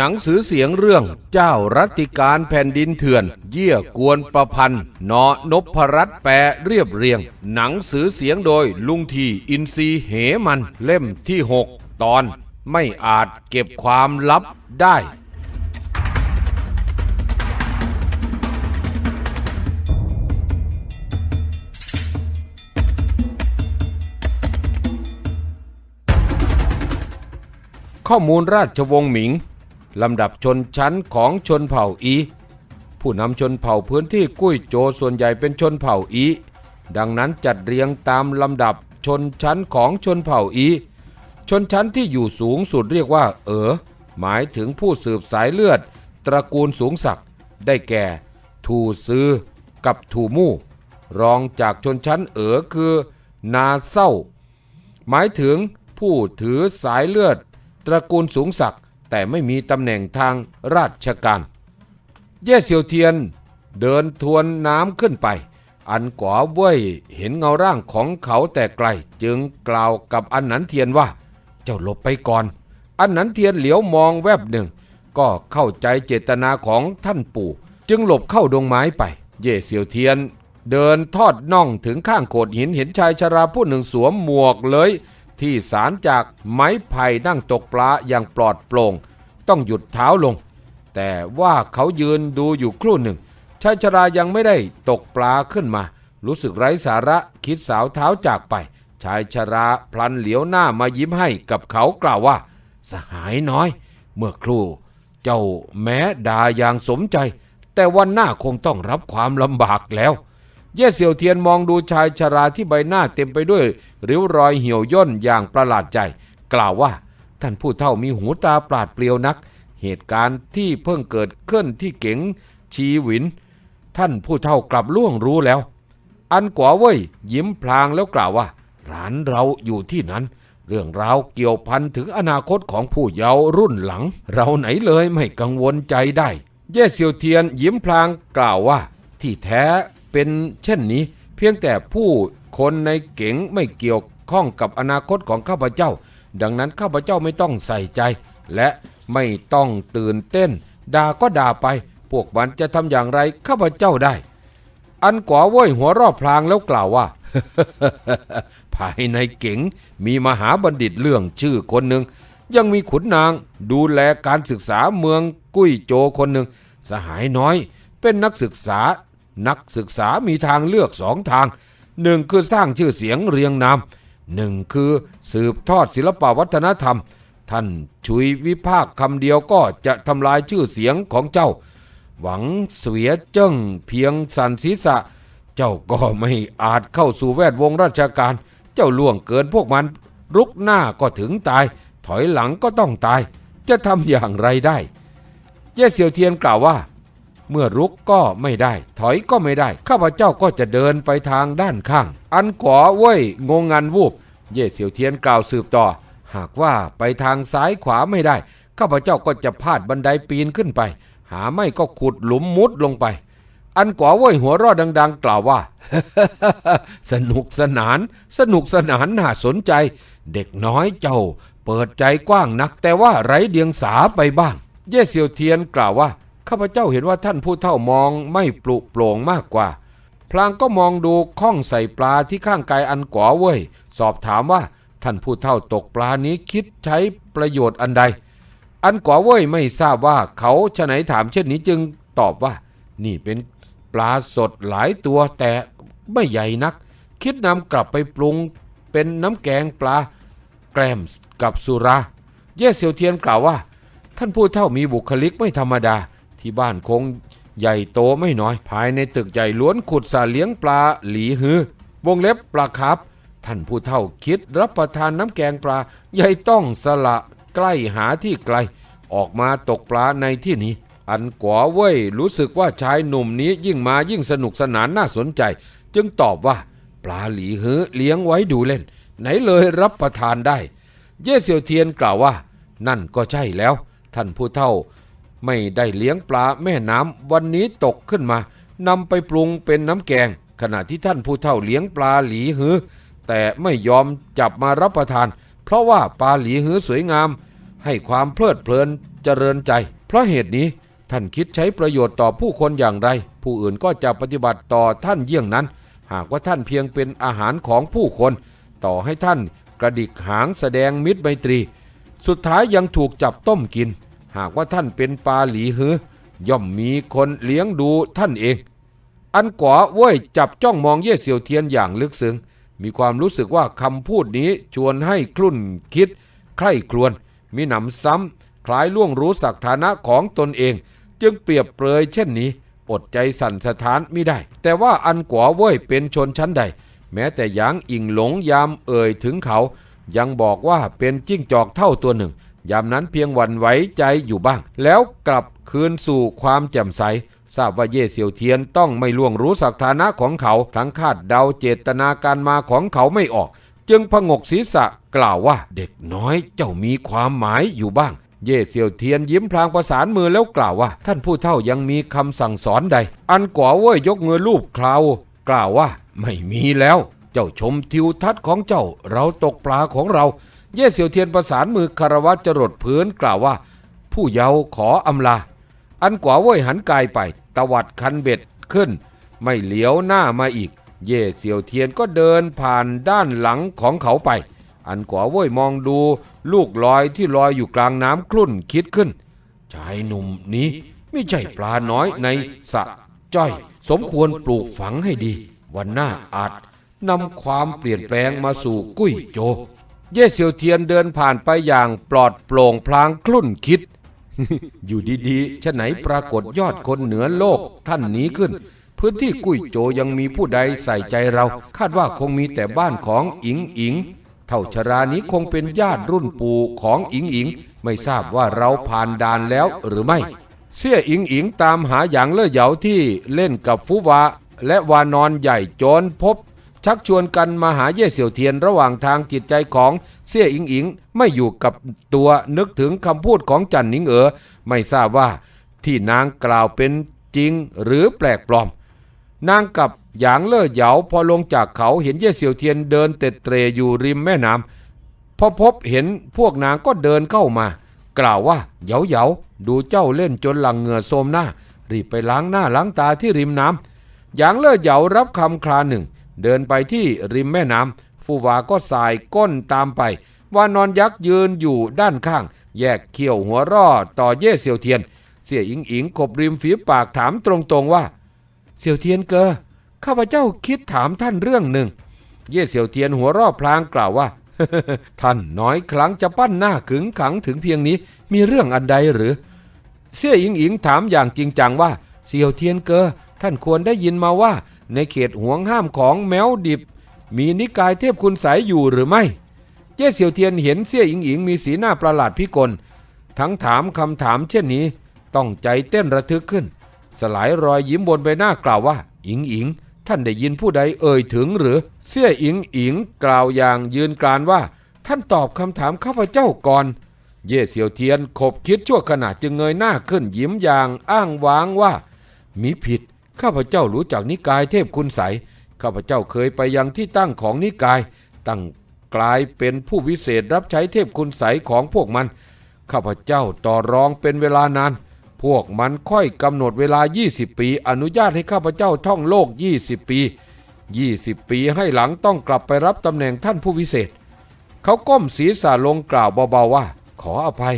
หนังสือเสียงเรื่องเจ้ารัติการแผ่นดินเถื่อน เยี่ยกวนประพันธ์นอนพรัตแปลเรียบเรียง หนังสือเสียงโดยลุงทีอินซีเหมันเล่มที่ 6 ตอนไม่อาจเก็บความลับได้ข้อมูลราชวงศ์หมิง ลำดับชนชั้นของชนเผ่าอี ผู้นำชนเผ่าพื้นที่กุ้ยโจส่วนใหญ่เป็นชนเผ่าอี ดังนั้นจัดเรียงตามลำดับชนชั้นของชนเผ่าอี ชนชั้นที่อยู่สูงสุดเรียกว่า เอ๋อหมายถึงผู้สืบสายเลือด ตระกูลสูงศักดิ์ได้แก่ทูซือกับทูมู่ รองจากชนชั้นเอ๋อคือ นาเศร้า หมายถึงผู้ถือสายเลือด ตระกูลสูงศักดิ์ แต่ไม่มีตำแหน่งทางราชการ เย่เซียวเทียนเดินทวนน้ำขึ้นไป อันกวาเว่ยเห็นเงาร่างของเขาแต่ไกล จึงกล่าวกับอันหนันเทียนว่า เจ้าหลบไปก่อน อันหนันเทียนเหลียวมองแวบหนึ่ง ก็เข้าใจเจตนาของท่านปู่ จึงหลบเข้าดงไม้ไป เย่เซียวเทียน เดินทอดน่องถึงข้างโขดหินเห็นชายชราผู้หนึ่งสวมหมวกเลย ที่สารจากไม้ไผ่นั่งตกปลาอย่างปลอดโปร่ง ต้องหยุดเท้าลง แต่ว่าเขายืนดูอยู่ครู่หนึ่งชายชรายังไม่ได้ตกปลาขึ้นมา รู้สึกไร้สาระคิดสาวเท้าจากไป ชายชราพลันเหลียวหน้ามายิ้มให้กับเขากล่าวว่า สหายน้อย เมื่อครู่ เจ้าแม้ด่าอย่างสมใจ แต่วันหน้าคงต้องรับความลำบากแล้ว เย่เสี่ยวเทียนมองดูชายชราที่ใบหน้าเต็มไปด้วยริ้วรอยเหี่ยวย่นอย่างประหลาดใจ กล่าวว่า ท่านผู้เฒ่ามีหูตาปราดเปรียวนัก เหตุการณ์ที่เพิ่งเกิดขึ้นที่เก๋งชีหวิน ท่านผู้เฒ่ากลับล่วงรู้แล้ว อันกว่าเว้ยยิ้มพลางแล้วกล่าวว่าร้านเราอยู่ที่นั้น เรื่องราวเกี่ยวพันถึงอนาคตของผู้เยาว์รุ่นหลัง เราไหนเลยไม่กังวลใจได้ เย่เซียวเทียนยิ้มพลางกล่าวว่า ที่แท้ เป็นเช่นนี้ เพียงแต่ผู้คนในเก๋งไม่เกี่ยวข้องกับอนาคตของข้าพเจ้า ดังนั้นข้าพเจ้าไม่ต้องใส่ใจ และไม่ต้องตื่นเต้นด่าก็ด่าไป พวกมันจะทำอย่างไรข้าพเจ้าได้ อันกว่าเว้ยหัวรอบพลางแล้วกล่าวว่า ภายในเก๋งมีมหาบัณฑิตเรื่องชื่อคนหนึ่งยังมีขุนนางดูแลการศึกษาเมืองกุ้ยโจคนหนึ่ง สหายน้อย เป็นนักศึกษา นักศึกษามีทางเลือกสองทางหนึ่งคือสร้างชื่อเสียงเรียงนามหนึ่งคือสืบทอดศิลปวัฒนธรรม ท่านชุยวิภาคคำเดียวก็จะทำลายชื่อเสียงของเจ้า หวังเสียเจิ้งเพียงสันศีษะ เจ้าก็ไม่อาจเข้าสู่แวดวงราชการ เจ้าล่วงเกินพวกมัน รุกหน้าก็ถึงตาย ถอยหลังก็ต้องตาย จะทำอย่างไรได้ เย่เสี่ยวเทียนกล่าวว่า เมื่อรุกก็ไม่ได้ ถอยก็ไม่ได้ ข้าพเจ้าก็จะเดินไปทางด้านข้าง อันขวาเว้ย งงงันวูบ เย่เสียวเทียนกล่าวสืบต่อ หากว่าไปทางซ้ายขวาไม่ได้ ข้าพเจ้าก็จะพาดบันไดปีนขึ้นไป หาไม่ก็ขุดหลุมมุดลงไป อันกว่าเว้ยหัวรอดดัง ๆ กล่าวว่า สนุกสนาน สนุกสนานน่าสนใจ เด็กน้อยเจ้า เปิดใจกว้างนักแต่ว่าไร้เดียงสาไปบ้าง เย่เซียวเทียนกล่าวว่า ข้าพเจ้าเห็นว่าท่านผู้เฒ่ามองไม่ปลุโปร่งมากกว่า พลางก็มองดูข้องใส่ปลาที่ข้างกายอันกว่าเว้ย สอบถามว่าท่านผู้เฒ่าตกปลานี้คิดใช้ประโยชน์อันใด อันกว่าเว้ยไม่ทราบว่าเขาฉะไหนถามเช่นนี้จึงตอบว่า นี่เป็นปลาสดหลายตัวแต่ไม่ใหญ่นัก คิดนำกลับไปปรุงเป็นน้ำแกงปลาแกล้มกับสุรา เย่เซียวเทียนกล่าวว่า ท่านผู้เฒ่ามีบุคลิกไม่ธรรมดา ที่บ้านคงใหญ่โตไม่น้อย ภายในตึกใหญ่ล้วนขุดสาเลี้ยงปลาหลีฮือ วงเล็บปลาครับ ท่านผู้เฒ่าคิดรับประทานน้ำแกงปลา ใหญ่ต้องสละใกล้หาที่ไกล ออกมาตกปลาในที่นี้ อันกว่าเว้ยรู้สึกว่าชายหนุ่มนี้ยิ่งมายิ่งสนุกสนานน่าสนใจ จึงตอบว่า ปลาหลีฮือเลี้ยงไว้ดูเล่น ไหนเลยรับประทานได้ เย่เซียวเทียนกล่าวว่า นั่นก็ใช่แล้ว ท่านผู้เฒ่า ไม่ได้เลี้ยงปลาแม่น้ำวันนี้ตกขึ้นมานำไปปรุงเป็นน้ำแกง ขณะที่ท่านผู้เฒ่าเลี้ยงปลาหลีฮือ แต่ไม่ยอมจับมารับประทาน เพราะว่าปลาหลีฮือสวยงาม ให้ความเพลิดเพลินใจจริญใจ เพราะเหตุนี้ท่านคิดใช้ประโยชน์ต่อผู้คนอย่างไร ผู้อื่นก็จะปฏิบัติต่อท่านเยี่ยงนั้น หากว่าท่านเพียงเป็นอาหารของผู้คน ต่อให้ท่านกระดิกหางแสดงมิตรไมตรี สุดท้ายยังถูกจับต้มกิน หากว่าท่านเป็นปลาหลีหือย่อมมีคนเลี้ยงดูท่านเอง อันกว่าเว้ยจับจ้องมองเย่เสี่ยวเทียนอย่างลึกซึ้งมีความรู้สึกว่าคำพูดนี้ชวนให้คลุ่นคิด ใคร่ครวญมีหนำซ้ำคล้ายล่วงรู้ศักฐานะของตนเอง จึงเปรียบเปรยเช่นนี้ อดใจสั่นสะท้านไม่ได้ แต่ว่าอันกว่าเว้ยเป็นชนชั้นใด แม้แต่หยางอิงหลงยามเอ่ยถึงเขา ยังบอกว่าเป็นจิ้งจอกเท่าตัวหนึ่ง ยามนั้นเพียงหวั่นไหวใจอยู่บ้าง แล้วกลับคืนสู่ความแจ่มใส ทราบว่าเย่เสี่ยวเทียนต้องไม่ล่วงรู้สักฐานะของเขา ทั้งคาดเดาเจตนาการมาของเขาไม่ออก จึงพงกศีรษะกล่าวว่าเด็กน้อยเจ้ามีความหมายอยู่บ้าง เย่เสี่ยวเทียนยิ้มพลางประสานมือแล้วกล่าวว่า ท่านผู้เฒ่ายังมีคำสั่งสอนใด อันกว่าเว้ยยกมือลูบคลาวกล่าวว่า ไม่มีแล้ว เจ้าชมทิวทัศน์ของเจ้าเราตกปลาของเรา เย่เสี่ยวเทียนประสานมือคารวะจรดพื้นกล่าวว่า ผู้เยาว์ขออำลา อันกว่าเว้ยหันกายไปตวัดคันเบ็ดขึ้น ไม่เหลียวหน้ามาอีก เย่เสี่ยวเทียนก็เดินผ่านด้านหลังของเขาไป อันกว่าเว้ยมองดูลูกลอยที่ลอยอยู่กลางน้ำคลุ่นคิดขึ้น ชายหนุ่มนี้ไม่ใช่ปลาน้อยในสระจ้อย สมควรปลูกฝังให้ดี วันหน้าอาจนำความเปลี่ยนแปลงมาสู่กุ้ยโจ เย่เซียวเทียนเดินผ่านไปอย่างปลอดโปร่งพลางคลุ่นคิด อยู่ดีๆฉะไหนปรากฏยอดคนเหนือโลกท่านนี้ขึ้น พื้นที่กุ้ยโจยังมีผู้ใดใส่ใจเรา คาดว่าคงมีแต่บ้านของอิงอิงเท่าชรานี้คงเป็นญาติรุ่นปู่ของอิงอิง ไม่ทราบว่าเราผ่านด่านแล้วหรือไม่ เสี่ยอิงอิงตามหาหยางเล่อเหยาที่เล่นกับฟูวาและวานอนใหญ่โจรพบ ชักชวนกันมาหาเย่เสี่ยวเทียนระหว่างทางจิตใจของเสี่ยอิงอิง ไม่อยู่กับตัวนึกถึงคำพูดของจันหนิงเอ๋อไม่ทราบว่าที่นางกล่าวเป็นจริงหรือแปลกปลอม นางกับหยางเล่อเหยาพอลงจากเขาเห็นเย่เสี่ยวเทียนเดินเต็ดเตรอยู่ริมแม่น้ำพอพบเห็นพวกนางก็เดินเข้ามา กล่าวว่าเหยาเหยาดูเจ้าเล่นจนหลังเหงื่อโทมหน้า รีบไปล้างหน้าล้างตาที่ริมน้ำหยางเล่อเหยารับคำคลาหนึ่ง เดินไปที่ริมแม่น้ำฟูวาก็สายก้นตามไป วานอนยักษ์ยืนอยู่ด้านข้าง แยกเขี้ยวหัวร่อต่อเย่เสี่ยวเทียน เสี่ยอิงอิงกบริมฝีปากถามตรงๆว่า เสี่ยวเทียนเกอข้าพเจ้าคิดถามท่านเรื่องหนึ่ง เย่เสี่ยวเทียนหัวรอพลางกล่าวว่าท่านน้อยครั้งจะปั้นหน้าขึงขังถึงเพียงนี้มีเรื่องอันใดหรือ เสี่ยอิงอิงถามอย่างจริงจังว่า เสี่ยวเทียนเกอท่านควรได้ยินมาว่า ในเขตห่วงห้ามของแมวดิบ มีนิกายเทพคุณใสยอยู่หรือไม่เย่เสี่ยวเทียนเห็นเสี่ยอิงอิงมีสีหน้าประหลาดพิกล ทั้งถามคำถามเช่นนี้ ต้องใจเต้นระทึกขึ้น สลายรอยยิ้มบนใบหน้ากล่าวว่า อิงอิง ท่านได้ยินผู้ใดเอ่ยถึงหรือ เสี่ยอิงอิงกล่าวอย่างยืนกรานว่า ท่านตอบคำถามข้าพเจ้าก่อน เย่เสี่ยวเทียนขบคิดชั่วขณะจึงเงยหน้าขึ้นยิ้มอย่างอ้างว้างว่า มีผิด ข้าพเจ้ารู้จักนิกายเทพคุณใสข้าพเจ้าเคยไปยังที่ตั้งของนิกาย ตั้งกลายเป็นผู้วิเศษรับใช้เทพคุณใสของพวกมัน ข้าพเจ้าต่อรองเป็นเวลานาน พวกมันค่อยกำหนดเวลา 20 ปี อนุญาตให้ข้าพเจ้าท่องโลก 20 ปี 20 ปีให้หลังต้องกลับไปรับตำแหน่งท่านผู้วิเศษ เขาก้มศีรษะลงกล่าวเบาๆว่า ขออภัย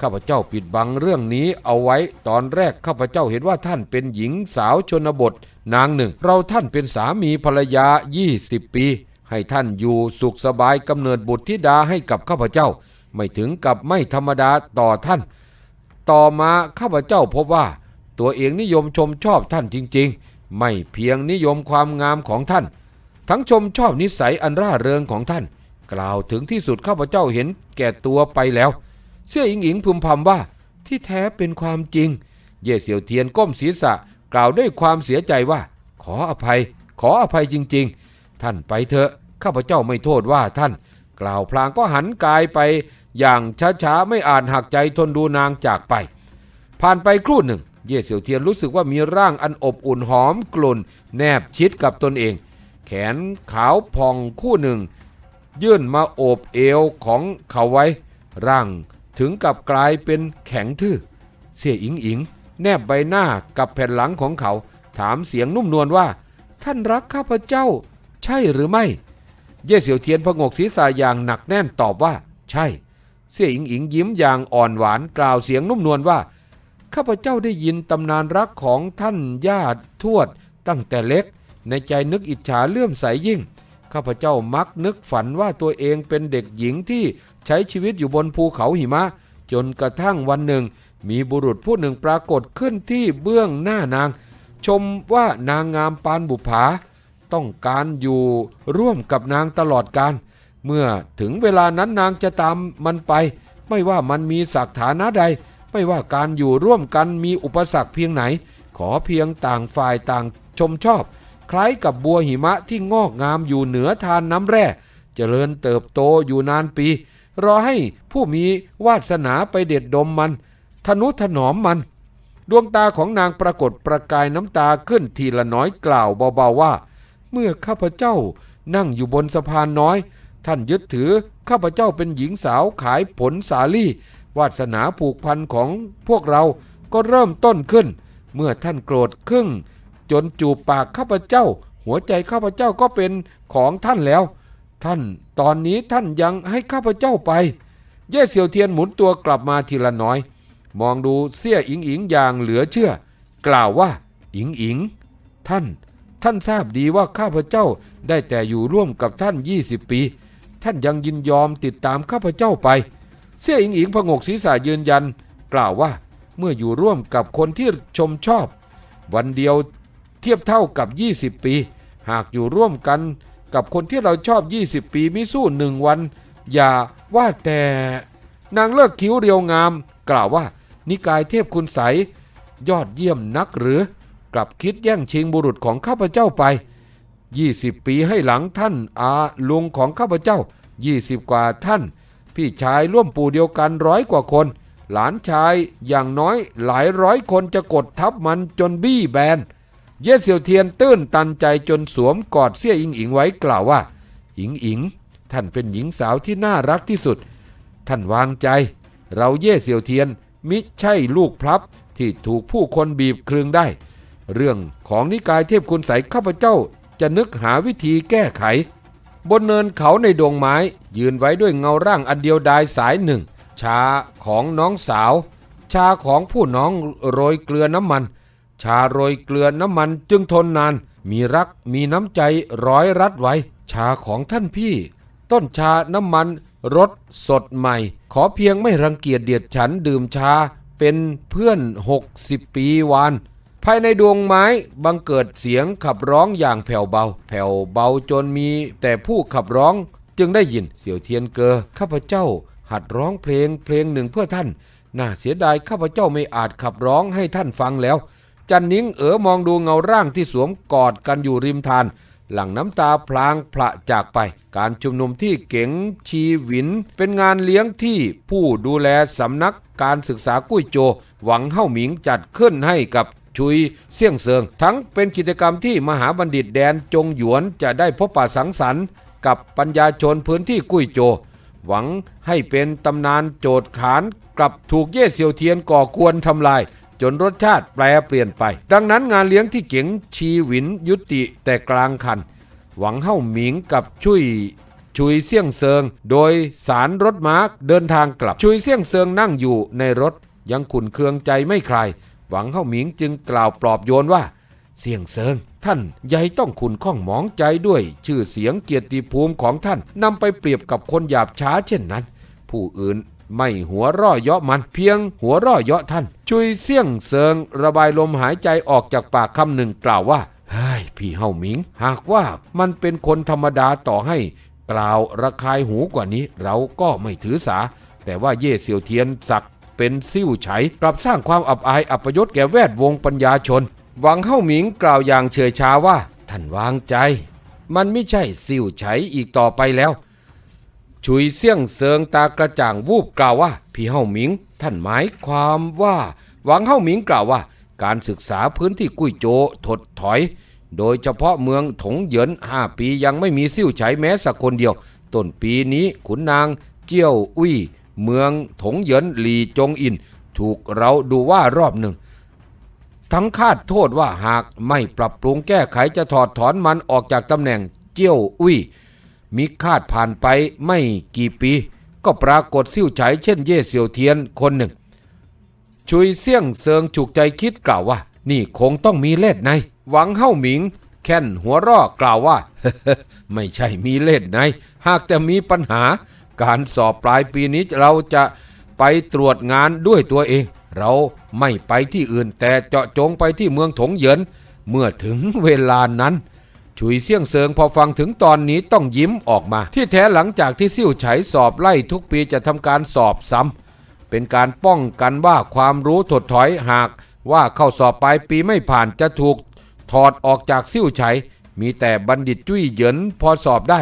ข้าพเจ้าปิดบังเรื่องนี้เอาไว้ตอนแรกข้าพเจ้าเห็นว่าท่านเป็นหญิงสาวชนบท นางหนึ่ง เราท่านเป็นสามีภรรยา 20 ปี ให้ท่านอยู่สุขสบายกำเนิดบุตรธิดาให้กับข้าพเจ้า ไม่ถึงกับไม่ธรรมดาต่อท่าน ต่อมาข้าพเจ้าพบว่า ตัวเองนิยมชมชอบท่านจริง ๆ ไม่เพียงนิยมความงามของท่าน ทั้งชมชอบนิสัยอันร่าเริงของท่าน กล่าวถึงที่สุดข้าพเจ้าเห็นแก่ตัวไปแล้ว เสี่ยอิงอิงพึมพำว่า ที่แท้เป็นความจริง เย่เสี่ยวเทียนก้มศีรษะกล่าวด้วยความเสียใจว่า ขออภัย ขออภัยจริง ๆ ท่านไปเถอะข้าพเจ้าไม่โทษว่าท่าน กล่าวพลางก็หันกายไป อย่างช้าๆไม่อ่าจหักใจทนดูนางจากไป ผ่านไปครู่หนึ่ง เย่เสี่ยวเทียนรู้สึกว่ามีร่างอันอบอุ่นหอมกลุ่น แนบชิดกับตนเอง แขนขาวพองคู่หนึ่ง ยื่นมาโอบเอวของเขาไว้ ร่าง ถึงกับกลายเป็นแข็งทื่อ เสียอิงอิง แนบใบหน้ากับแผ่นหลังของเขา ถามเสียงนุ่มนวลว่า ท่านรักข้าพเจ้า ใช่หรือไม่ เย่เสียวเทียนพงกศีรษะอย่างหนักแน่นตอบว่า ใช่ เสียอิงอิงยิ้มอย่างอ่อนหวานกล่าวเสียงนุ่มนวลว่าข้าพเจ้าได้ยินตำนานรักของท่านญาติทวดตั้งแต่เล็ก ในใจนึกอิจฉาเลื่อมใสยิ่ง ข้าพเจ้ามักนึกฝันว่าตัวเองเป็นเด็กหญิงที่ใช้ชีวิตอยู่บนภูเขาหิมะ จนกระทั่งวันหนึ่ง มีบุรุษผู้หนึ่งปรากฏขึ้นที่เบื้องหน้านาง ชมว่านางงามปานบุภาต้องการอยู่ร่วมกับนางตลอดการ เมื่อถึงเวลานั้นนางจะตามมันไป ไม่ว่ามันมีศักฐานะใด ไม่ว่าการอยู่ร่วมกันมีอุปสรรคเพียงไหน ขอเพียงต่างฝ่ายต่างชมชอบ คล้ายกับบัวหิมะที่งอกงามอยู่เหนือทานน้ำแร่ เจริญเติบโตอยู่นานปี รอให้ผู้มีวาสนาไปเด็ดดมมัน ทนุถนอมมัน ดวงตาของนางปรากฏประกายน้ำตาขึ้นทีละน้อยกล่าวเบาๆว่า เมื่อข้าพเจ้านั่งอยู่บนสะพานน้อย ท่านยึดถือข้าพเจ้าเป็นหญิงสาวขายผลสาลี่ วาสนาผูกพันของพวกเราก็เริ่มต้นขึ้น เมื่อท่านโกรธครึ่ง จนจูบปากข้าพเจ้า หัวใจข้าพเจ้าก็เป็นของท่านแล้ว ท่านตอนนี้ท่านยังให้ข้าพเจ้าไป เย่เสี่ยวเทียนหมุนตัวกลับมาทีละน้อย มองดูเสี่ยอิงอิงอย่างเหลือเชื่อ กล่าวว่า อิงอิง ท่าน ท่านทราบดีว่าข้าพเจ้าได้แต่อยู่ร่วมกับท่าน 20 ปี ท่านยังยินยอมติดตามข้าพเจ้าไป เสี่ยอิงอิงพงกศีรษะยืนยัน กล่าวว่าเมื่ออยู่ร่วมกับคนที่ชมชอบ วันเดียว เทียบเท่ากับ 20 ปี หากอยู่ร่วมกันกับคนที่เราชอบ 20 ปีมิสู้หนึ่งวัน อย่าว่าแต่ นางเลิกคิ้วเรียวงาม กล่าวว่า นิกายเทพคุณใส ยอดเยี่ยมนักหรือ กลับคิดแย่งชิงบุรุษของข้าพเจ้าไป 20 ปีให้หลังท่านอาลุงของข้าพเจ้า 20 กว่าท่าน พี่ชายร่วมปู่เดียวกันร้อยกว่าคน หลานชายอย่างน้อยหลายร้อยคนจะกดทับมันจนบี้แบน เย่เสี่ยวเทียนตื้นตันใจจนสวมกอดเสี่ยอิงอิงไว้กล่าวว่า อิงอิง ท่านเป็นหญิงสาวที่น่ารักที่สุด ท่านวางใจ เราเย่เสี่ยวเทียนมิใช่ลูกพลับที่ถูกผู้คนบีบคลึงได้ เรื่องของนิกายเทพคุณใสข้าพเจ้าจะนึกหาวิธีแก้ไข บนเนินเขาในดงไม้ ยืนไว้ด้วยเงาร่างอันเดียวดายสายหนึ่งชาของน้องสาว ชาของผู้น้องโรยเกลือน้ำมัน ชาโรยเกลือน้ำมันจึงทนนาน มีรักมีน้ำใจร้อยรัดไว้ ชาของท่านพี่ ต้นชาน้ำมันรสสดใหม่ ขอเพียงไม่รังเกียจเดียดฉันดื่มชาเป็นเพื่อน 60 ปีวาน ภายในดวงไม้บังเกิดเสียงขับร้องอย่างแผ่วเบา แผ่วเบาจนมีแต่ผู้ขับร้องจึงได้ยินเสี่ยวเทียนเกอข้าพเจ้าหัดร้องเพลงเพลงหนึ่งเพื่อท่าน น่าเสียดายข้าพเจ้าไม่อาจขับร้องให้ท่านฟังแล้ว จันนิ้งเอ๋อมองดูเงาร่างที่สวมกอดกันอยู่ริมทาน หลังน้ำตาพลางพระจากไป การชุมนุมที่เก๋งชีหวิน เป็นงานเลี้ยงที่ผู้ดูแลสำนักการศึกษากุ้ยโจ หวังเฮ้าหมิงจัดขึ้นให้กับชุยเสี่ยงเซิง ทั้งเป็นกิจกรรมที่มหาบัณฑิตแดนจงหยวนจะได้พบปะสังสรรค์ กับปัญญาชนพื้นที่กุ้ยโจ หวังให้เป็นตำนานโจทย์ขานกลับถูกเย่เซียวเทียนก่อกวนทำลาย จนรสชาติแปรเปลี่ยนไป ดังนั้นงานเลี้ยงที่เก๋งชีหวินยุติแต่กลางคัน หวังเฮ้าหมิงกับชุยชุยเสี่ยงเซิง โดยสารรถม้าเดินทางกลับ ชุยเสี่ยงเซิงนั่งอยู่ในรถ ยังขุนเคืองใจไม่คลายหวังเฮ้าหมิงจึงกล่าวปลอบโยนว่า เสี่ยงเซิง ท่านใหญ่ต้องขุนข้องหมองใจด้วย ชื่อเสียงเกียรติภูมิของท่านนำไปเปรียบกับคนหยาบช้าเช่นนั้น ผู้อื่น ไม่หัวร่อเยาะมัน เพียงหัวร่อเยาะท่าน ชุยเสี่ยงเซิงระบายลมหายใจออกจากปากคำหนึ่งกล่าวว่าเฮ้ยพี่เฮาหมิง หากว่ามันเป็นคนธรรมดาต่อให้ กล่าวระคายหูกว่านี้ เราก็ไม่ถือสา แต่ว่าเย่เซียวเทียนศักเป็นซิ่วไฉกลับสร้างความอับอายอัปยศแก่แวดวงปัญญาชน หวังเฮาหมิงกล่าวอย่างเฉยชาว่า ท่านวางใจ มันไม่ใช่ซิ่วไฉอีกต่อไปแล้ว ชุยเสี่ยงเซิงตากระจ่างวูบกล่าวว่าพี่เฮาหมิง ท่านหมายความว่าหวังเฮาหมิงกล่าวว่า การศึกษาพื้นที่กุ้ยโจถดถอย โดยเฉพาะเมืองถงเหยินห้าปียังไม่มีซิ่วไฉแม้สักคนเดียว ต้นปีนี้ขุนนางเจี้ยวอุ้ยเมืองถงเหยินหลีจงอิน ถูกเราดูว่ารอบหนึ่ง ทั้งคาดโทษว่าหากไม่ปรับปรุงแก้ไขจะถอดถอนมันออกจากตำแหน่งเจี้ยวอุ้ย มีคาดผ่านไปไม่กี่ปี ก็ปรากฏซิ่วไฉเช่นเย่เสี่ยวเทียนคนหนึ่ง ชุยเสี่ยงเซิงฉุกใจคิดกล่าวว่า นี่คงต้องมีเล่ห์ในหวังเฮ้าหมิง แค่นหัวรอกล่าวว่า ไม่ใช่มีเล่ห์ในหากแต่มีปัญหา การสอบปลายปีนี้เราจะไปตรวจงานด้วยตัวเอง เราไม่ไปที่อื่นแต่เจาะจงไปที่เมืองถงเหยินเมื่อถึงเวลานั้น ฉุยเสี่ยงเซิงพอฟังถึงตอนนี้ต้องยิ้มออกมา ที่แท้หลังจากที่ซิ่วไฉสอบไล่ทุกปีจะทำการสอบซ้ำเป็นการป้องกันว่าความรู้ถดถอยหากว่าเข้าสอบปลายปีไม่ผ่านจะถูกถอดออกจากซิ่วไฉมีแต่บัณฑิตจุ้ยเหยินพอสอบได้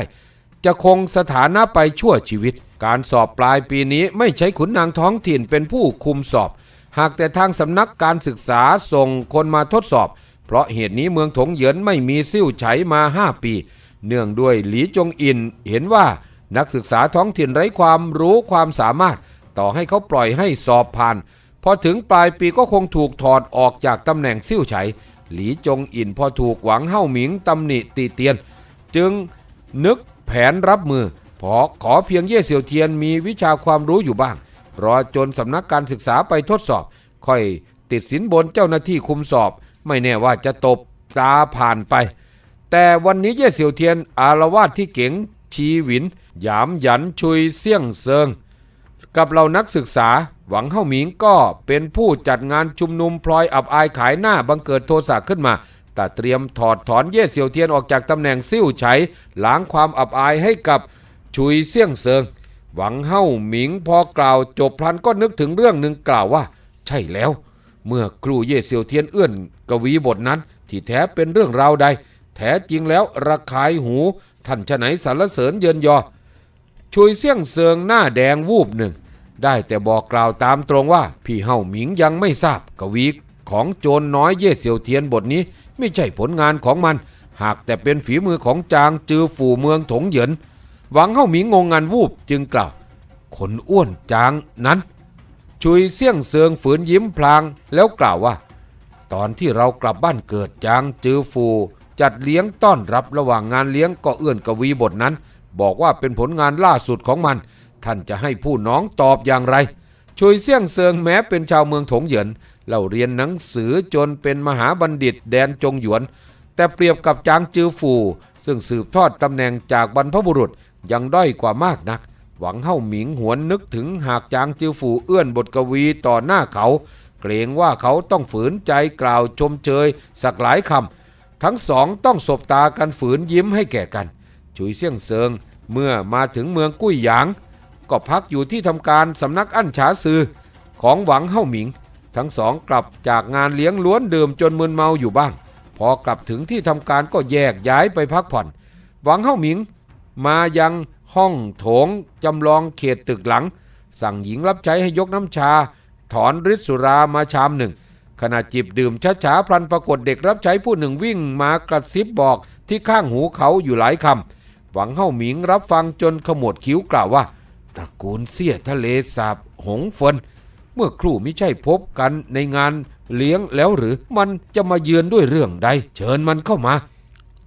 จะคงสถานะไปชั่วชีวิต การสอบปลายปีนี้ไม่ใช้ขุนนางท้องถิ่นเป็นผู้คุมสอบ หากแต่ทางสำนักการศึกษาส่งคนมาทดสอบ เพราะเหตุนี้เมืองถงเหยินไม่มีซิ่วไฉมา5ปี เนื่องด้วยหลีจงอินเห็นว่านักศึกษาท้องถิ่นไร้ความรู้ความสามารถ ต่อให้เขาปล่อยให้สอบผ่าน พอถึงปลายปีก็คงถูกถอดออกจากตำแหน่งซิ่วไฉหลีจงอินพอถูกหวังเฮ้าหมิงตำหนิตีเตียน จึงนึกแผนรับมือพอขอเพียงเย่เสี่ยวเทียนมีวิชาความรู้อยู่บ้าง รอจนสำนักการศึกษาไปทดสอบ ค่อยติดสินบนเจ้าหน้าที่คุมสอบ ไม่แน่ว่าจะตบตาผ่านไป แต่วันนี้เย่เสี่ยวเทียนอารวาสที่เก๋งชีหวิน หยามหยันชุยเสี่ยงเซิง กับเรานักศึกษาหวังเฮ้าหมิงก็เป็นผู้จัดงานชุมนุมพลอยอับอายขายหน้าบังเกิดโทสะขึ้นมา แต่เตรียมถอดถอนเย่เสี่ยวเทียนออกจากตำแหน่งซิ่วไฉล้างความอับอายให้กับชุยเสี่ยงเซิง หวังเฮ้าหมิงพอกล่าวจบพลันก็นึกถึงเรื่องหนึ่งกล่าวว่า ใช่แล้ว เมื่อครูเย่เสี่ยวเทียนเอื้อนกวีบทนั้น ที่แท้เป็นเรื่องราวใด แท้จริงแล้วระคายหู ท่านชะไหนสรรเสริญเยินยอชุยเสี่ยงเซิงหน้าแดงวูบหนึ่ง ได้แต่บอกกล่าวตามตรงว่า พี่เฮาหมิงยังไม่ทราบกวีของโจรน้อยเย่เสี่ยวเทียนบทนี้ ไม่ใช่ผลงานของมัน หากแต่เป็นฝีมือของจางจือฝูเมืองถงเหยินหวังเฮาหมิงงงงานวูบจึงกล่าว คนอ้วนจางนั้น ชุยเสี่ยงเซิงฝืนยิ้มพลางแล้วกล่าวว่า ตอนที่เรากลับบ้านเกิดจางจือฟู จัดเลี้ยงต้อนรับระหว่างงานเลี้ยงก็เอื้อนกวีบทนั้น บอกว่าเป็นผลงานล่าสุดของมัน ท่านจะให้ผู้น้องตอบอย่างไรชุยเสี่ยงเซิงแม้เป็นชาวเมืองถงเหยินเราเรียนหนังสือจนเป็นมหาบัณฑิตแดนจงหยวน แต่เปรียบกับจางจือฟู ซึ่งสืบทอดตำแหน่งจากบรรพบุรุษยังด้อยกว่ามากนัก หวังเฮ้าหมิงหวนนึกถึงหากจางจือฟูเอื้อนบทกวีต่อหน้าเขา เกรงว่าเขาต้องฝืนใจกล่าวชมเชย สักหลายคำทั้งสองต้องสบตากันฝืนยิ้มให้แก่กันฉุยเสี่ยงเซิงเมื่อมาถึงเมืองกุ้ยหยาง ก็พักอยู่ที่ทำการสำนักอั้นฉาซือของหวังเฮ้าหมิง ทั้งสองกลับจากงานเลี้ยงล้วนดื่มจนมึนเมาอยู่บ้าง พอกลับถึงที่ทำการก็แยกย้ายไปพักผ่อน หวังเฮ้าหมิง มายัง ห้องโถงจำลองเขตตึกหลัง สั่งหญิงรับใช้ให้ยกน้ำชา ถอนฤทธิ์สุรามาชามหนึ่ง ขณะจิบดื่มช้าๆพลันปรากฏเด็กรับใช้ผู้หนึ่งวิ่งมากระซิบบอกที่ข้างหูเขาอยู่หลายคำหวังเฮ้าหมิงรับฟังจนขมวดคิ้วกล่าวว่า ตระกูลเสียทะเลสาบหงเฟินเมื่อครู่ไม่ใช่พบกันในงานเลี้ยงแล้วหรือมันจะมาเยือนด้วยเรื่องใด เชิญมันเข้ามา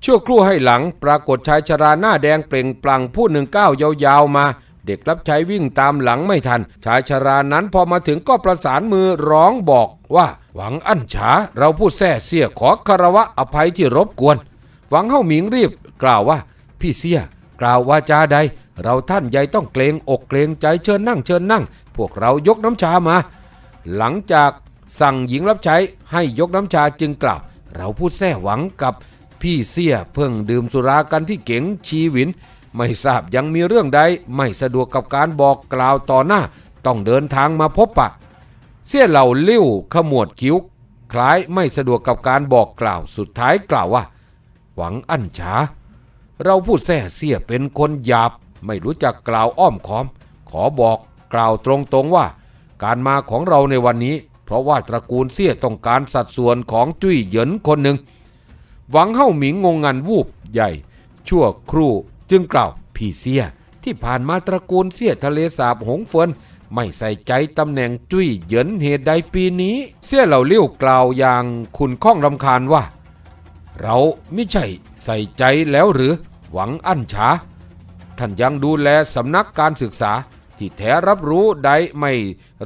ชั่วครู่ให้หลังปรากฏชายชราหน้าแดงเปล่งปลั่งผู้หนึ่งก้าวยาวๆมา เด็กรับใช้วิ่งตามหลังไม่ทัน ชายชรานั้นพอมาถึงก็ประสานมือร้องบอกว่า หวังอั้นฉาเราผู้แท้เสียขอคารวะอภัยที่รบกวน หวังเฮ้าหมิงรีบกล่าวว่า พี่เสียกล่าววาจาใด เราท่านใหญ่ต้องเกรงอกเกรงใจเชิญนั่งเชิญนั่ง พวกเรายกน้ำชามา หลังจากสั่งหญิงรับใช้ให้ยกน้ำชาจึงกล่าว เราผู้แท้หวังกับ พี่เสียเพิ่งดื่มสุรากันที่เก๋งชีวิน ไม่ทราบยังมีเรื่องใด ไม่สะดวกกับการบอกกล่าวต่อหน้า ต้องเดินทางมาพบปะ เสี้ยเหล่าลิ้วขมวดคิ้ว คล้ายไม่สะดวกกับการบอกกล่าวสุดท้ายกล่าวว่า หวังอั้นฉาเราผู้แท้เสียเป็นคนหยาบ ไม่รู้จักกล่าวอ้อมค้อม ขอบอกกล่าวตรงๆว่า การมาของเราในวันนี้ เพราะว่าตระกูลเสียต้องการสัดส่วนของจุ้ยเหยินคนหนึ่ง หวังเฮ้าหมิงงงงันวูบใหญ่ ชั่วครู่จึงกล่าวพี่เสีย ที่ผ่านมาตระกูลเสียทะเลสาบหงเฟินไม่ใส่ใจตำแหน่งจุ้ยเหยินเหตุใดปีนี้ เสี่ยเหล่าเลี้ยวกล่าวอย่างคุณข้องรำคาญว่า เราไม่ใช่ใส่ใจแล้วหรือหวังอั้นช้าท่านยังดูแลสำนักการศึกษา ที่แท้รับรู้ใดไม่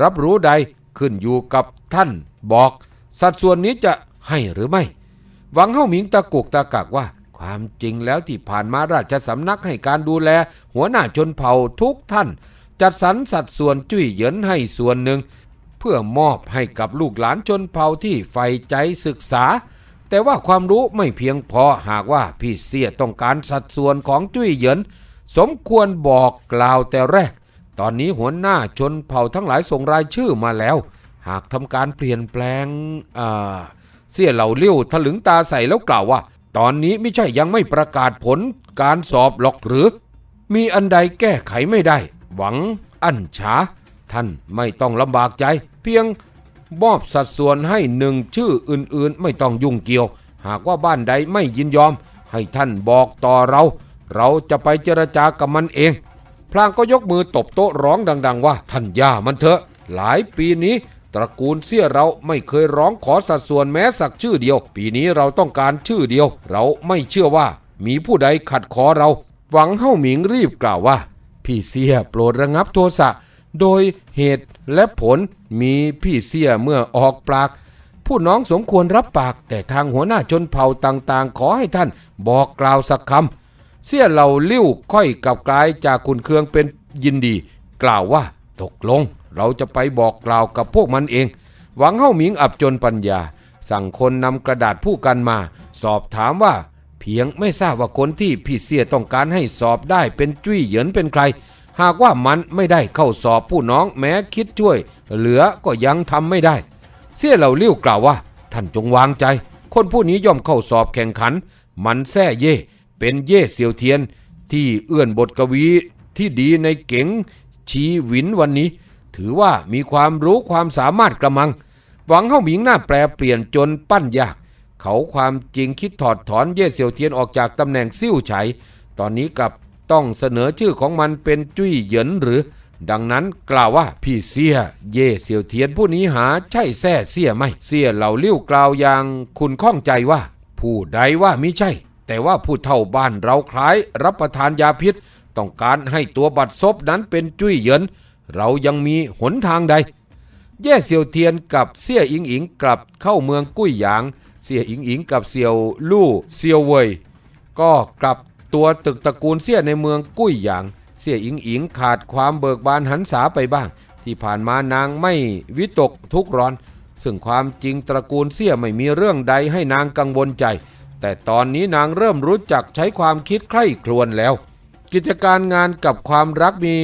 รับรู้ใดขึ้นอยู่กับท่านบอก สัดส่วนนี้จะให้หรือไม่ หวังเฮาหมิงตะกุกตะกักว่า ความจริงแล้วที่ผ่านมาราชสำนักให้การดูแล หัวหน้าชนเผ่าทุกท่าน จัดสรรสัดส่วนจุ้ยเหยินให้ส่วนหนึ่ง เพื่อมอบให้กับลูกหลานชนเผ่าที่ใฝ่ใจศึกษา แต่ว่าความรู้ไม่เพียงพอหากว่าพี่เสียต้องการสัดส่วนของจุ้ยเหยินสมควรบอกกล่าวแต่แรก ตอนนี้หัวหน้าชนเผ่าทั้งหลายส่งรายชื่อมาแล้ว หากทำการเปลี่ยนแปลงอ่า เสี่ยเหล่าเลี้ยวถลึงตาใส่แล้วกล่าวว่า ตอนนี้ไม่ใช่ยังไม่ประกาศผลการสอบหรอกหรือ มีอันใดแก้ไขไม่ได้ หวังอั้นช้า ท่านไม่ต้องลำบากใจ เพียงมอบสัดส่วนให้หนึ่งชื่ออื่นๆ ไม่ต้องยุ่งเกี่ยว หากว่าบ้านใดไม่ยินยอม ให้ท่านบอกต่อเรา เราจะไปเจรจากับมันเอง พลางก็ยกมือตบโต๊ะร้องดัง ๆ ว่าท่านย่ามันเถอะ หลายปีนี้ ตระกูลเสี่ยเราไม่เคยร้องขอสัดส่วนแม้สักชื่อเดียว ปีนี้เราต้องการชื่อเดียว เราไม่เชื่อว่า มีผู้ใดขัดขอเรา หวังเฮ้าหมิงรีบกล่าวว่า พี่เสียโปรดระงับโทสะโดยเหตุและผลมีพี่เสียเมื่อออกปากผู้น้องสมควรรับปาก แต่ทางหัวหน้าชนเผ่าต่างๆ ขอให้ท่านบอกกล่าวสักคำเสี่ยเหล่าลิ้วค่อยกลับกลายจากคุณเคืองเป็นยินดี กล่าวว่าตกลง เราจะไปบอกกล่าวกับพวกมันเอง หวังเฮ้าหมิงอับจนปัญญา สั่งคนนำกระดาษผู้กันมา สอบถามว่า เพียงไม่ทราบว่าคนที่พี่เสียต้องการให้สอบได้เป็นจุ้ยเหยินเป็นใคร หากว่ามันไม่ได้เข้าสอบผู้น้องแม้คิดช่วย เหลือก็ยังทำไม่ได้ เสี่ยเหล่าเลิ้ยวกล่าวว่า ท่านจงวางใจ คนผู้นี้ย่อมเข้าสอบแข่งขัน มันแซ่เย่เป็นเย่เซียวเทียน ที่เอื้อนบทกวีที่ดีในเก๋งชีหวินวันนี้ ถือว่ามีความรู้ความสามารถกระมัง หวังเข้าหมิงหน้าแปรเปลี่ยนจนปั้นยาก เขาความจริงคิดถอดถอนเย่เซียวเทียนออกจากตำแหน่งซิ่วไฉตอนนี้กลับต้องเสนอชื่อของมันเป็นจุ้ยเหยินหรือ ดังนั้นกล่าวว่าพี่เสียเย่เซียวเทียนผู้นี้หาใช่แซ่เสียไหมเสียเหล่าเลี้ยวกล่าวอย่างคุณข้องใจว่า ผู้ใดว่ามิใช่ แต่ว่าผู้เท่าบ้านเราคล้ายรับประทานยาพิษ ต้องการให้ตัวบัดซบนั้นเป็นจุ้ยเหยิน เรายังมีหนทางใด แย่เซียวเทียนกับเสี่ยอิงอิงกลับเข้าเมืองกุ้ยหยาง เสี่ยอิงอิงกับเสี่ยวลู่เซียวเวยก็กลับตัวตึกตระกูลเสี่ยในเมืองกุ้ยหยาง เสี่ยอิงอิงขาดความเบิกบานหันษาไปบ้าง ที่ผ่านมานางไม่วิตกทุกข์ร้อน ซึ่งความจริงตระกูลเสี่ยไม่มีเรื่องใดให้นางกังวลใจ แต่ตอนนี้นางเริ่มรู้จักใช้ความคิดใคร่ครวญแล้ว กิจการงานกับความรักมี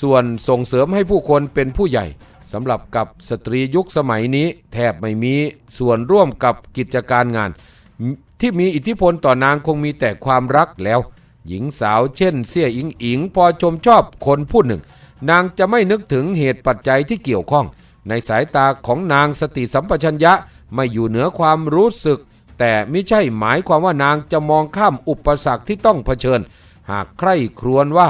ส่วนส่งเสริมให้ผู้คนเป็นผู้ใหญ่สำหรับกับสตรียุคสมัยนี้ แทบไม่มีส่วนร่วมกับกิจการงาน ที่มีอิทธิพลต่อนางคงมีแต่ความรักแล้ว หญิงสาวเช่น เสี่ยอิงอิงพอชมชอบคนผู้หนึ่ง นางจะไม่นึกถึงเหตุปัจจัยที่เกี่ยวข้อง ในสายตาของนางสติสัมปชัญญะไม่อยู่เหนือความรู้สึก แต่ไม่ใช่หมายความว่านางจะมองข้ามอุปสรรคที่ต้องเผชิญ หากใคร่ครวญว่า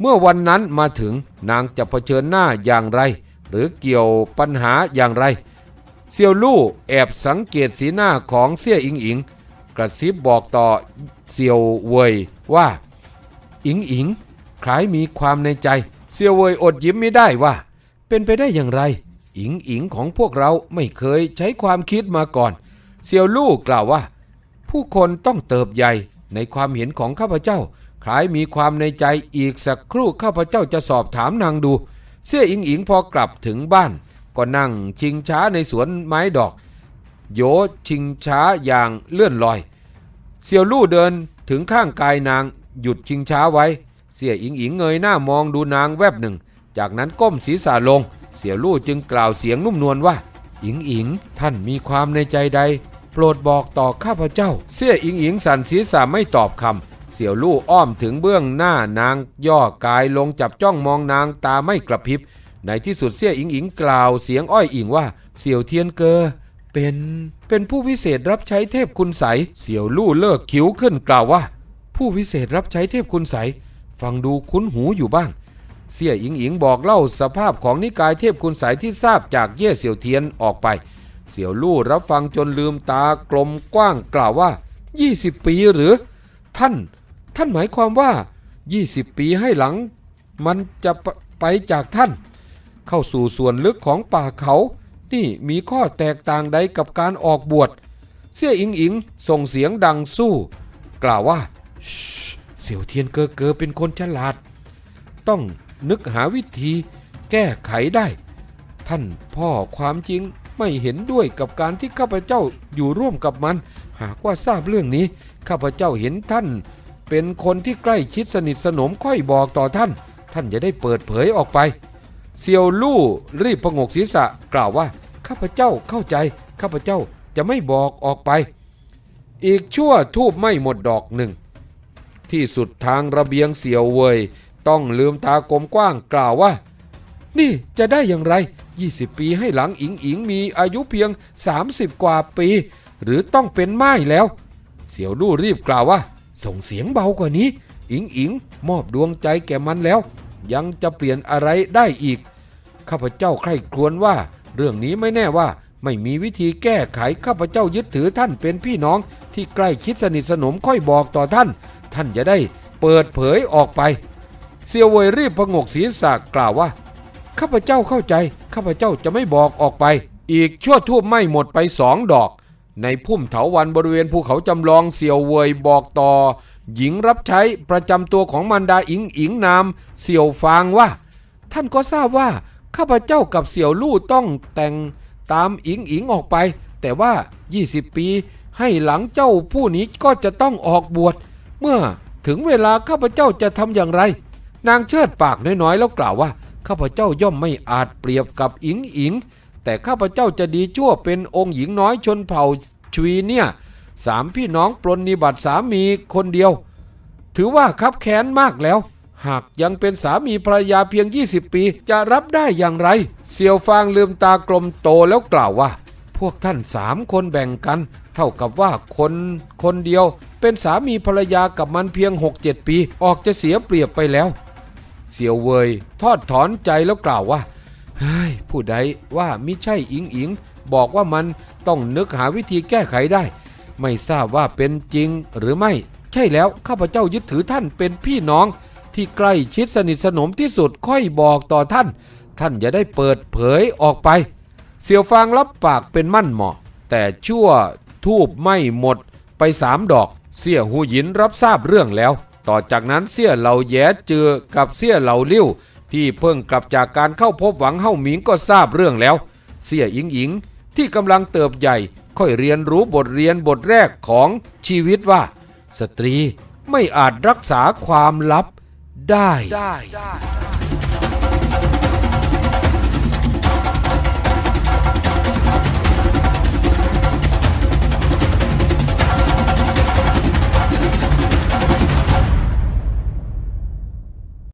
เมื่อวันนั้นมาถึงนางจะเผชิญหน้าอย่างไร หรือเกี่ยวปัญหาอย่างไร เซียวลู่แอบสังเกตสีหน้าของเสี่ยอิงอิง กระซิบบอกต่อเซียวเวยว่า อิงอิงคล้ายมีความในใจ เซียวเวยอดยิ้มไม่ได้ว่า เป็นไปได้อย่างไร อิงอิงของพวกเราไม่เคยใช้ความคิดมาก่อน เซียวลู่กล่าวว่า ผู้คนต้องเติบใหญ่ในความเห็นของข้าพเจ้า คล้ายมีความในใจอีกสักครู่ข้าพเจ้าจะสอบถามนางดู เสี่ยอิงอิงพอกลับถึงบ้าน ก็นั่งชิงช้าในสวนไม้ดอก โยชิงช้าอย่างเลื่อนลอย เสี่ยวลู่เดินถึงข้างกายนางหยุดชิงช้าไว้ เสี่ยอิงอิงเงยหน้ามองดูนางแวบหนึ่ง จากนั้นก้มศีรษะลง เสี่ยวลู่จึงกล่าวเสียงนุ่มนวลว่า อิงอิงท่านมีความในใจใด โปรดบอกต่อข้าพเจ้า เสี่ยอิงอิงสั่นศีรษะไม่ตอบคำ เสี่ยวลู่อ้อมถึงเบื้องหน้านางย่อกายลงจับจ้องมองนางตาไม่กระพริบ ในที่สุดเสี่ยอิงอิงกล่าวเสียงอ้อยอิงว่า เสี่ยวเทียนเกอเป็นเป็นผู้วิเศษรับใช้เทพคุณใสเสี่ยวลู่เลิกคิ้วขึ้นกล่าวว่า ผู้วิเศษรับใช้เทพคุณใสฟังดูคุ้นหูอยู่บ้าง เสี่ยอิงอิงบอกเล่าสภาพของนิกายเทพคุณใสที่ทราบจากเย่เสี่ยวเทียนออกไป เสี่ยวลู่รับฟังจนลืมตากลมกว้างกล่าวว่า 20 ปีหรือ ท่าน ท่านหมายความว่า 20 ปีให้หลัง มันจะไปจากท่าน เข้าสู่ส่วนลึกของป่าเขา นี่มีข้อแตกต่างใดกับการออกบวช เสี่ยอิงอิงส่งเสียงดังสู้ กล่าวว่าเสี่ยวเทียนเกอเกอเป็นคนฉลาด ต้องนึกหาวิธีแก้ไขได้ ท่านพ่อความจริงไม่เห็นด้วยกับการที่ข้าพเจ้าอยู่ร่วมกับมัน หากว่าทราบเรื่องนี้ ข้าพเจ้าเห็นท่าน เป็นคนที่ใกล้ชิดสนิทสนมค่อยบอกต่อท่าน ท่านจะได้เปิดเผยออกไป เซียวลู่รีบพงกศีรษะกล่าวว่า ข้าพเจ้าเข้าใจ ข้าพเจ้าจะไม่บอกออกไป อีกชั่วทูบไม่หมดดอกหนึ่ง ที่สุดทางระเบียงเสียวเวยต้องลืมตากลมกว้างกล่าวว่า นี่จะได้อย่างไร 20 ปีให้หลังอิงอิงมีอายุเพียง 30 กว่าปี หรือต้องเป็นไม้แล้ว เสียวลู่รีบกล่าวว่า ส่งเสียงเบากว่านี้ อิงอิงมอบดวงใจแก่มันแล้ว ยังจะเปลี่ยนอะไรได้อีก ข้าพเจ้าใคร่ครวญว่า เรื่องนี้ไม่แน่ว่าไม่มีวิธีแก้ไขข้าพเจ้ายึดถือท่านเป็นพี่น้องที่ใกล้ชิดสนิทสนมค่อยบอกต่อท่าน ท่านจะได้เปิดเผยออกไป เซียวเวยรีบพงกศีรษะกล่าวว่า ข้าพเจ้าเข้าใจ ข้าพเจ้าจะไม่บอกออกไป อีกชั่วทูบไม่หมดไปสองดอก ในพุ่มเถาวันบริเวณภูเขาจำลองเซียวเวยบอกต่อ หญิงรับใช้ประจำตัวของมารดาอิงอิงนามเสี่ยวฟางว่า ท่านก็ทราบว่า ข้าพเจ้ากับเสี่ยวลู่ต้องแต่งตามอิงอิงออกไป แต่ว่า 20 ปี ให้หลังเจ้าผู้นี้ก็จะต้องออกบวชเมื่อถึงเวลาข้าพเจ้าจะทำอย่างไร นางเชิดปากน้อยๆ แล้วกล่าวว่า ข้าพเจ้าย่อมไม่อาจเปรียบกับอิงอิง แต่ข้าพเจ้าจะดีชั่วเป็นองค์หญิงน้อยชนเผ่าชวีเนี่ยสามพี่น้องปลนนิบัติสามีคนเดียว ถือว่าคับแค้นมากแล้ว หากยังเป็นสามีภรรยาเพียง 20 ปี จะรับได้อย่างไรเซียวฟางลืมตากลมโตแล้วกล่าวว่า พวกท่านสามคนแบ่งกัน เท่ากับว่าคนคนเดียว เป็นสามีภรรยากับมันเพียง 6-7 ปี ออกจะเสียเปรียบไปแล้ว เสี่ยวเวย ทอดถอนใจแล้วกล่าวว่า ผู้ใดว่ามิใช่อิงอิง บอกว่ามันต้องนึกหาวิธีแก้ไขได้ ไม่ทราบว่าเป็นจริงหรือไม่ ใช่แล้วข้าพเจ้ายึดถือท่านเป็นพี่น้อง ที่ใกล้ชิดสนิทสนมที่สุดค่อยบอกต่อท่าน ท่านจะได้เปิดเผยออกไป เสี่ยวฟางรับปากเป็นมั่นเหมาะ แต่ชั่วทูบไม่หมดไปสามดอก เสี่ยหูหยินรับทราบเรื่องแล้ว ต่อจากนั้นเสี่ยเหล่าแย้เจือกับเสี่ยเหล่าลิ้ว ที่เพิ่งกลับจากการเข้าพบหวังเฮ้าหมิงก็ทราบเรื่องแล้ว เสี่ยอิงอิงที่กำลังเติบใหญ่ค่อยเรียนรู้บทเรียนบทแรกของชีวิตว่า สตรีไม่อาจรักษาความลับได้